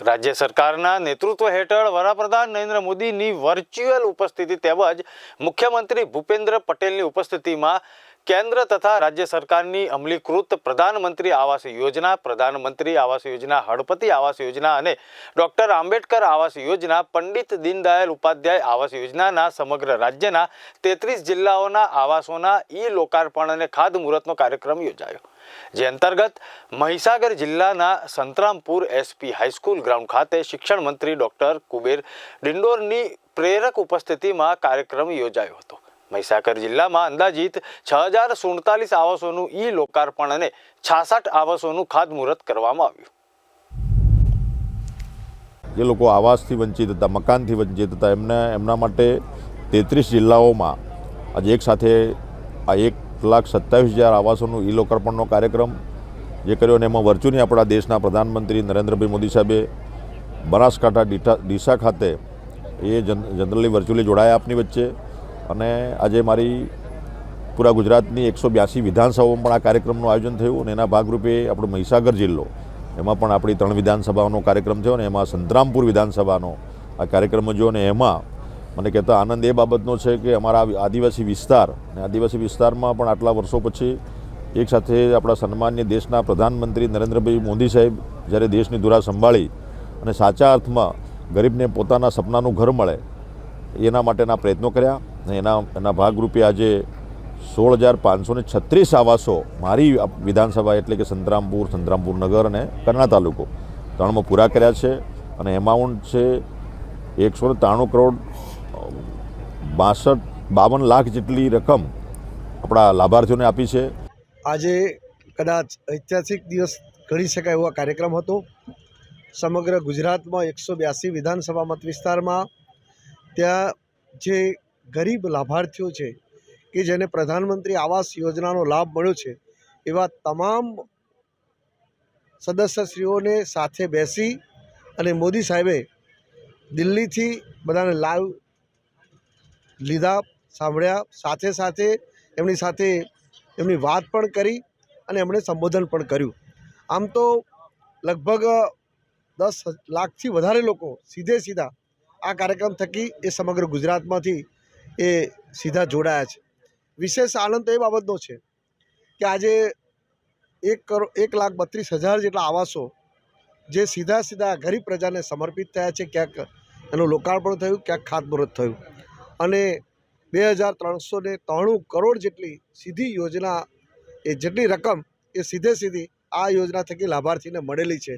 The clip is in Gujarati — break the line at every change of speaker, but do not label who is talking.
રાજ્ય સરકારના નેતૃત્વ હેઠળ વડાપ્રધાન નરેન્દ્ર મોદીની વર્ચ્યુઅલ ઉપસ્થિતિ તેમજ મુખ્યમંત્રી ભૂપેન્દ્ર પટેલની ઉપસ્થિતિમાં કેન્દ્ર તથા રાજ્ય સરકારની અમલીકૃત પ્રધાનમંત્રી આવાસ યોજના, પ્રધાનમંત્રી આવાસ યોજના હળપતિ આવાસ યોજના અને ડોક્ટર આંબેડકર આવાસ યોજના, પંડિત દીનદયાલ ઉપાધ્યાય આવાસ યોજનાના સમગ્ર રાજ્યના તેત્રીસ જિલ્લાઓના આવાસોના ઈ લોકાર્પણ અને ખાતમુહૂર્તનો કાર્યક્રમ યોજાયો. જે અંતર્ગત મહીસાગર જિલ્લાના સંતરામપુર એસપી હાઈસ્કૂલ ગ્રાઉન્ડ ખાતે શિક્ષણ મંત્રી ડોક્ટર કુબેર ડિંડોરની પ્રેરક ઉપસ્થિતિમાં કાર્યક્રમ યોજાયો હતો. મહીસાગર જિલ્લામાં અંદાજિત છ હજાર સુડતાલીસ આવાસોનું ઈ લોકાર્પણ અને છાસઠ આવાસોનું ખાતમુહૂર્ત કરવામાં આવ્યું.
જે લોકો આવાસથી વંચિત હતા, મકાનથી વંચિત હતા, એમને, એમના માટે તેત્રીસ જિલ્લાઓમાં આજે એક સાથે આ એક લાખ સત્તાવીસ હજાર આવાસોનું ઈ લોકાર્પણનો કાર્યક્રમ જે કર્યો અને એમાં વર્ચ્યુઅલી આપણા દેશના પ્રધાનમંત્રી નરેન્દ્રભાઈ મોદી સાહેબે બનાસકાંઠા ડીસા ખાતે એ જન જનરલી વર્ચ્યુઅલી જોડાયા આપની વચ્ચે. અને આજે મારી પૂરા ગુજરાતની એકસો બ્યાસી વિધાનસભાઓમાં પણ આ કાર્યક્રમનું આયોજન થયું અને એના ભાગરૂપે આપણો મહીસાગર જિલ્લો, એમાં પણ આપણી ત્રણ વિધાનસભાઓનો કાર્યક્રમ થયો અને એમાં સંતરામપુર વિધાનસભાનો આ કાર્યક્રમ જો અને એમાં મને કહેતા આનંદ એ બાબતનો છે કે અમારા આદિવાસી વિસ્તાર અને આદિવાસી વિસ્તારમાં પણ આટલા વર્ષો પછી એક સાથે આપણા સન્માન્ય દેશના પ્રધાનમંત્રી નરેન્દ્રભાઈ મોદી સાહેબ જ્યારે દેશની ધુરા સંભાળી અને સાચા અર્થમાં ગરીબને પોતાના સપનાનું ઘર મળે, એના માટેના પ્રયત્નો કર્યા અને એના એના ભાગરૂપે આજે સોળ હજાર પાંચસો ને છત્રીસ આવાસો મારી વિધાનસભા એટલે કે સંતરામપુર સંતરામપુર નગર અને કરણા તાલુકો ત્રણમાં પૂરા કર્યા છે અને એમાઉન્ટ છે એકસો ત્રાણું કરોડ બાસઠ, બાવન લાખ જેટલી રકમ આપણા લાભાર્થીઓને આપી છે.
આજે કદાચ ઐતિહાસિક દિવસ ગણી શકાય એવો કાર્યક્રમ હતો. સમગ્ર ગુજરાતમાં એકસો બ્યાસી વિધાનસભા મત વિસ્તારમાં ત્યાં જે ગરીબ લાભાર્થીઓ છે, કે જેને પ્રધાનમંત્રી આવાસ યોજનાનો લાભ મળ્યો છે, એવા તમામ સદસ્યશ્રીઓને સાથે બેસી અને મોદી સાહેબે દિલ્હીથી બધાને લાઈવ લીધા, સાંભળ્યા, સાથે સાથે એમની સાથે એમની વાત પણ કરી અને એમણે સંબોધન પણ કર્યું. આમ તો લગભગ દસ લાખથી વધારે લોકો સીધે સીધા આ કાર્યક્રમ થકી એ સમગ્ર ગુજરાતમાંથી એ સીધા જોડાયા છે. વિશેષ આનંદ એ બાબતનો છે કે આજે એક કરોડ એક લાખ બત્રીસ હજાર જેટલા આવાસો જે સીધા સીધા ગરીબ પ્રજાને સમર્પિત થયા છે, ક્યાંક એનું લોકાર્પણ થયું, ક્યાંક ખાતમુહૂર્ત થયું. અને બે હજાર ત્રણસો ત્રાણું કરોડ જેટલી સીધી યોજના, એ જેટલી રકમ એ સીધે સીધી આ યોજના થકી લાભાર્થીને મળેલી છે.